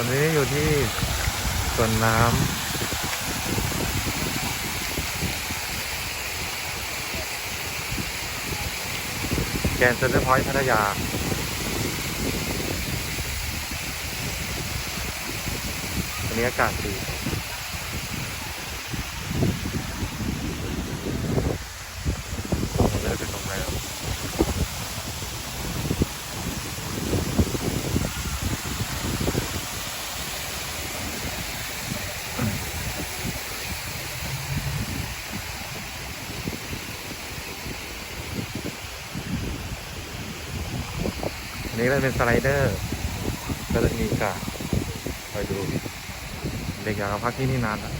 ตอนนี้อยู่ที่สวนน้ำแกนเซ็นเตอร์พอยต์พัทยาวันนี้อากาศดี ผมเลยเป็นโรงแรม นี้ก็เป็นสไลเดอร์ก็จะมีกาไปดูเด็กอยากมาพักที่นี่นานแล้ว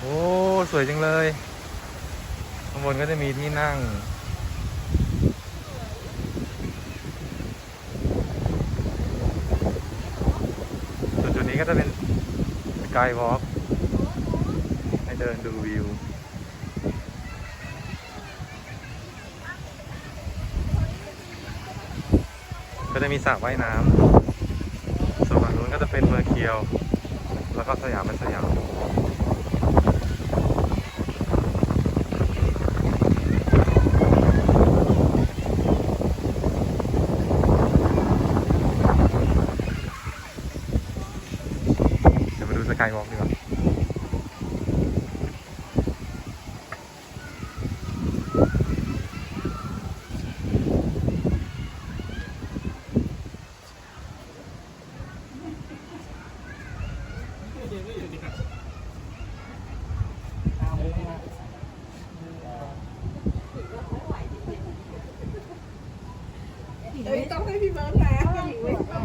โอ้ สวยจังเลย ข้างบนก็จะมีที่นั่ง ส่วนจุดนี้ ก็จะเป็นสกายวอล์กให้เดินดูวิว ก็จะมีสระว่ายน้ำส่วนฝั่งนู้นก็จะเป็นเมืองเคียว แล้วก็สยามเป็นสยาม เดี๋ยวมาดูสกายวอล์กดีกว่าเอ้ยต้องให้พี่เบิร์ดแล้วหญิงไม่ต้อง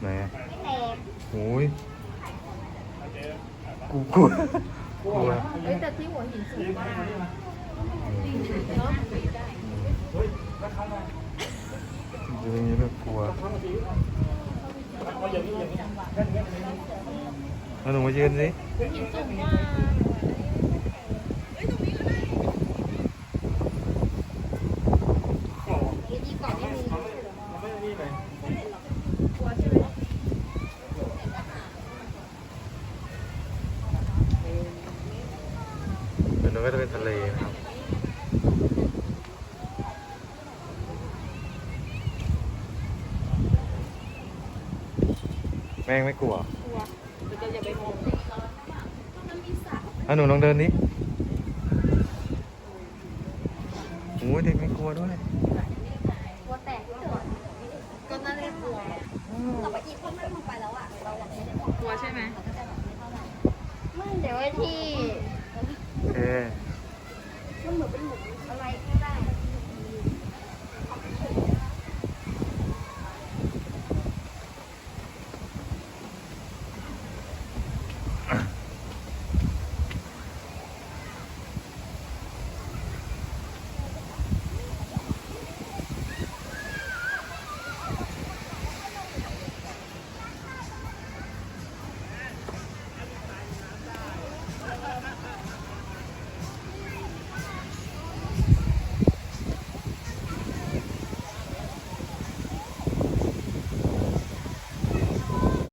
ไหนอะโอ้ยกูก ลัวกลัวเฮ้ยแต่ที่หัวหินสูงมากเนาะอยู่ตรงนี้แบบกลัวแล้วหนูมายืนสิหินสูงมาก ดีกว่าไม่มี กลัวใช่ไหม เดี๋ยวนู้น ก็จะเป็นทะเลนะครับแม่งไม่กลัวกลัวแต่จะอย่าไปมองอะหนูลองเดินดิโอ้ยเด็กไม่กลัวด้วยกลัวแตกด้วยก็น่าเรียกกลัวแต่ว่าอีกคนนั่งลงไปแล้วอะเราแบบไม่ได้มองกลัวใช่ไหมไม่เดี๋ยวไอ้ที่โอเค เป็นหลุมอะไรก็ได้